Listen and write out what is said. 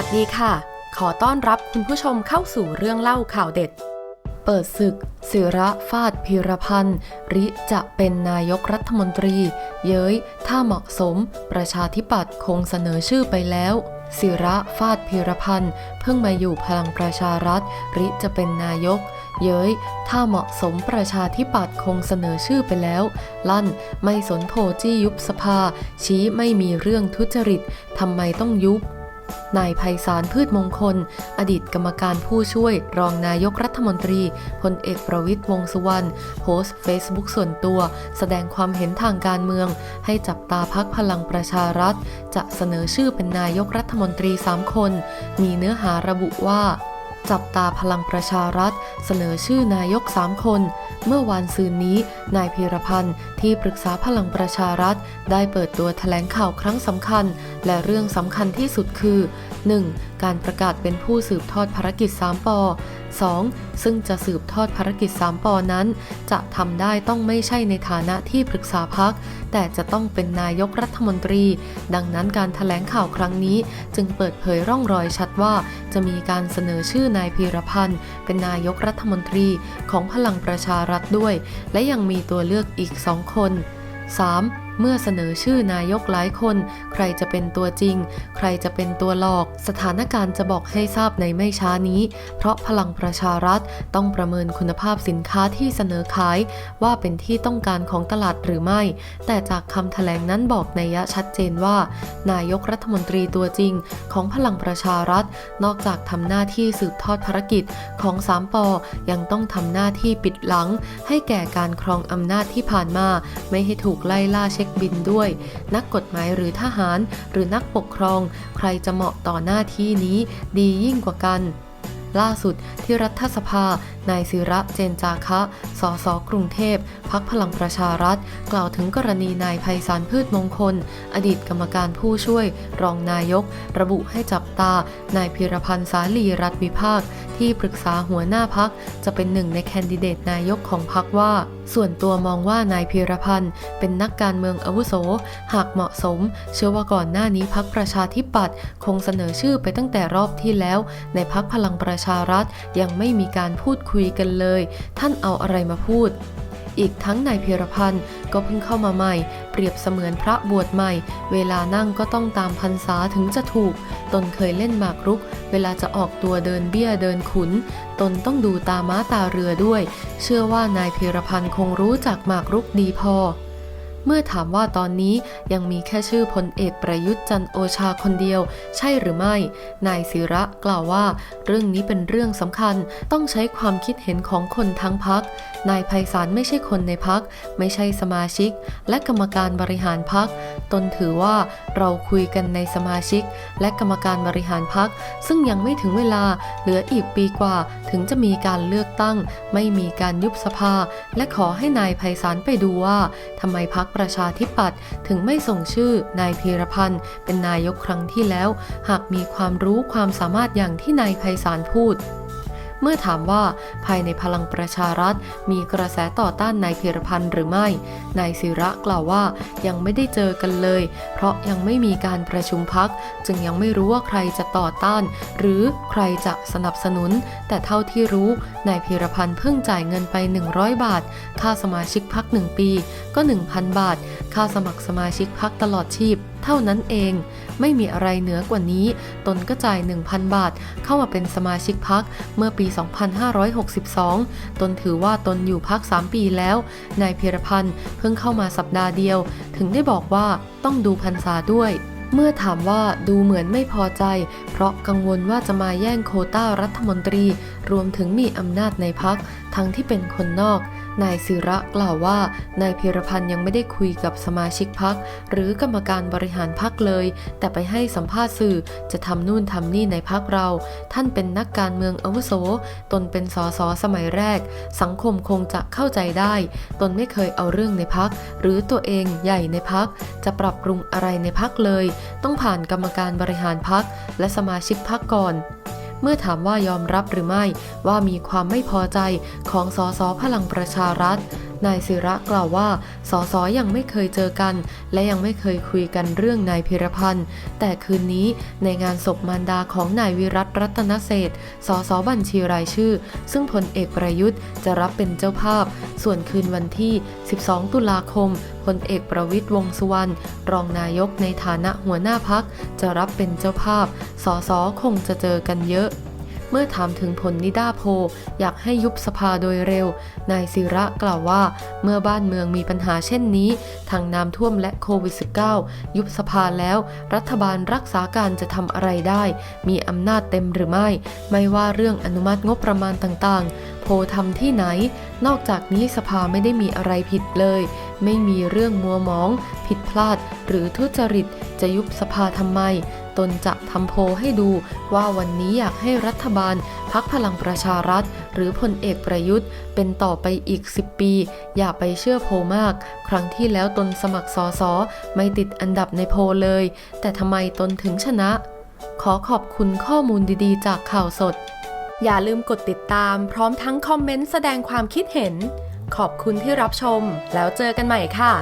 วัสดีค่ะ ขอต้อนรับคุณผู้ชมเข้าสู่เรื่องเล่าข่าวเด็ด เปิดศึกศิระฟาดพีรพันธ์ ริจะเป็นนายกรัฐมนตรี เย้ย ถ้าเหมาะสม ประชาธิปัตย์คงเสนอชื่อไปแล้วศิระฟาดพีรพันธ์เพิ่งมาอยู่พลังประชารัฐ ริจะเป็นนายก เย้ย ถ้าเหมาะสมประชาธิปัตย์คงเสนอชื่อไปแล้ว ลั่นไม่สนโพจี้ยุบสภา ชี้ไม่มีเรื่องทุจริตทำไมต้องยุบ นายไพศาลพืชมงคล อดีตกรรมการผู้ช่วยรองนายกรัฐมนตรีพลเอกประวิตยวงษ์สุวรรณโพสต์เฟซบุ๊กส่วนตัว แสดงความเห็นทางการเมือง ให้จับตาพักพลังประชารัฐ จะเสนอชื่อเป็นนายกรัฐมนตรี 3 คน มีเนื้อหาระบุว่า จับตาพลังประชารัฐ เสนอชื่อนายก 3 คน เมื่อวานซืนนี้ นายพีรพันธ์ที่ปรึกษาพลังประชารัฐ ได้เปิดตัวแถลงข่าวครั้งสำคัญ และเรื่องสำคัญที่สุดคือ 1. การประกาศเป็นผู้สืบทอดภารกิจ 3ปอ 2. ซึ่งจะสืบทอดภารกิจ 3ปอนั้น จะทำได้ต้องไม่ใช่ในฐานะที่ปรึกษาพัก แต่จะต้องเป็นนายกรัฐมนตรี ดังนั้นการถแถลงข่าวครั้งนี้จึงเปิดเผยร่องรอยชัดว่า จะมีการเสนอชื่อนายพีรพันธ์ เป็นนายกรัฐมนตรีของพลังประชารัฐด้วย และยังมีตัวเลือกอีกสองคน 3. เมื่อเสนอชื่อนายกหลายคน ใครจะเป็นตัวจริง ใครจะเป็นตัวหลอก สถานการณ์จะบอกให้ทราบในไม่ช้านี้ เพราะพลังประชารัฐต้องประเมินคุณภาพสินค้าที่เสนอขาย ว่าเป็นที่ต้องการของตลาดหรือไม่ แต่จากคำแถลงนั้นบอกในยะชัดเจนว่า นายกรัฐมนตรีตัวจริง ของพลังประชารัฐ นอกจากทำหน้าที่สืบทอดภารกิจของสามปอยังต้องทำหน้าที่ปิดหลัง ให้แก่การครองอำนาจที่ผ่านมา ไม่ให้ถูกไล่ล่าเช็คบินด้วย นักกฎหมายหรือทหาร หรือนักปกครอง ใครจะเหมาะต่อหน้าที่นี้ดียิ่งกว่ากัน ล่าสุดที่รัฐสภา นายศิระเจนจาคะ สสกรุงเทพ พักพลังประชารัฐ กล่าวถึงกรณีนายไพศาลพืชมงคล อดีตกรรมการผู้ช่วย รองนายก ระบุให้จับตา นายพิรพันธ์สาลีรัฐวิภาค ที่ปรึกษาหัวหน้าพักจะเป็นหนึ่งในแคนดิเดตนายกของพักว่า ส่วนตัวมองว่านายพิรพันธ์เป็นนักการเมืองอาวุโส หากเหมาะสม เชื่อว่าก่อนหน้านี้พักประชาธิปัตย์คงเสนอชื่อไปตั้งแต่รอบที่แล้ว ในพักพลังประชารัฐยังไม่มีการพูดคุยกันเลย ท่านเอาอะไรมาพูดอีกทั้งนายเพิรพันธ์ก็เพิ่งเข้ามาใหม่ เปรียบเสมือนพระบวชใหม่ เวลานั่งก็ต้องตามพรรษาถึงจะถูก ตนเคยเล่นหมากรุก เวลาจะออกตัวเดินเบี้ยเดินขุน ตนต้องดูตาม้าตาเรือด้วย เชื่อว่านายพิรพันธ์คงรู้จักหมากรุกดีพอ เมื่อถามว่าตอนนี้ยังมีแค่ชื่อพลเอกประยุทธ์จันโอชาคนเดียว ใช่หรือไม่ นายศิระกล่าวว่า เรื่องนี้เป็นเรื่องสำคัญต้องใช้ความคิดเห็นของคนทั้งพักนายไพศาลไม่ใช่คนในพัก ไม่ใช่สมาชิก และกรรมการบริหารพัก ตนถือว่าเราคุยกันในสมาชิก และกรรมการบริหารพัก ซึ่งยังไม่ถึงเวลาเหลืออีกปีกว่าถึงจะมีการเลือกตั้ง ไม่มีการยุบสภา และขอให้นายไพศาลไปดูว่าทำไมพักประชาธิปัตย์ถึงไม่ส่งชื่อนายพีรพันธ์เป็นนายกครั้งที่แล้ว หากมีความรู้ความสามารถอย่างที่นายไพศาลพูด เมื่อถามว่าภายในพลังประชารัฐ มีกระแสต่อต้านนายพีรพันธ์หรือไม่ นายศิระกล่าวว่ายังไม่ได้เจอกันเลย เพราะยังไม่มีการประชุมพัก จึงยังไม่รู้ว่าใครจะต่อต้าน หรือใครจะสนับสนุน แต่เท่าที่รู้นายพีรพันธ์เพิ่งจ่ายเงินไป 100 บาท ค่าสมาชิกพัก1ปี ก็ 1,000 บาท ค่าสมัครสมาชิกพักตลอดชีพ เท่านั้นเอง ไม่มีอะไรเหนือกว่านี้ ตนก็จ่าย 1,000 บาท เข้ามาเป็นสมาชิกพักเมื่อปี2562 ตนถือว่าตนอยู่พัก 3 ปีแล้ว นายเพีรพันธ์เพิ่งเข้ามาสัปดาห์เดียว ถึงได้บอกว่าต้องดูพรรษาด้วยเมื่อถามว่าดูเหมือนไม่พอใจ เพราะกังวลว่าจะมาแย่งโคต้ารัฐมนตรี รวมถึงมีอำนาจในพักทั้งที่เป็นคนนอก นายศิระกล่าวว่านายพีรพันธ์ยังไม่ได้คุยกับสมาชิกพัก หรือกรรมการบริหารพักเลย แต่ไปให้สัมภาษณ์สื่อจะทำนู่นทำนี่ในพักเรา ท่านเป็นนักการเมืองอาวุโส ตนเป็นสสสมัยแรก สังคมคงจะเข้าใจได้ ตนไม่เคยเอาเรื่องในพัก หรือตัวเองใหญ่ในพัก จะปรับปรุงอะไรในพักเลย ต้องผ่านกรรมการบริหารพักและสมาชิกพักก่อน เมื่อถามว่ายอมรับหรือไม่ว่ามีความไม่พอใจของสสพลังประชารัฐ นายศิระกล่าวว่า สสยังไม่เคยเจอกัน และยังไม่เคยคุยกันเรื่องนายพิรพันธ์ แต่คืนนี้ในงานศพมารดาของนายวิรัตรัตนเศษสสบัญชีรายชื่อ ซึ่งพลเอกประยุทธ์จะรับเป็นเจ้าภาพ ส่วนคืนวันที่ 12 ตุลาคมพลเอกประวิตยวงษ์สุวรรณรองนายกในฐานะหัวหน้าพักจะรับเป็นเจ้าภาพ สสคงจะเจอกันเยอะ เมื่อถามถึงผลนิดาโพ อยากให้ยุบสภาโดยเร็ว นายศิระกล่าวว่า เมื่อบ้านเมืองมีปัญหาเช่นนี้ทางน้ำท่วมและโควิด -19 ยุบสภาแล้ว รัฐบาลรักษาการจะทำอะไรได้ มีอำนาจเต็มหรือไม่ ไม่ว่าเรื่องอนุมัติงบประมาณต่างๆ โพทำที่ไหน นอกจากนี้สภาไม่ได้มีอะไรผิดเลย ไม่มีเรื่องมัวหมอง ผิดพลาด หรือทุจริตจะยุบสภาทำไม ตนจะทำโพให้ดูว่าวันนี้อยากให้รัฐบาลพักพลังประชารัฐ หรือพลเอกประยุทธ์ เป็นต่อไปอีก 10 ปี อย่าไปเชื่อโพมาก ครั้งที่แล้วตนสมัครสอสอไม่ติดอันดับในโพเลย แต่ทำไมตนถึงชนะ ขอขอบคุณข้อมูลดีๆ จากข่าวสด อย่าลืมกดติดตาม พร้อมทั้งคอมเมนต์แสดงความคิดเห็น ขอบคุณที่รับชม แล้วเจอกันใหม่ค่ะ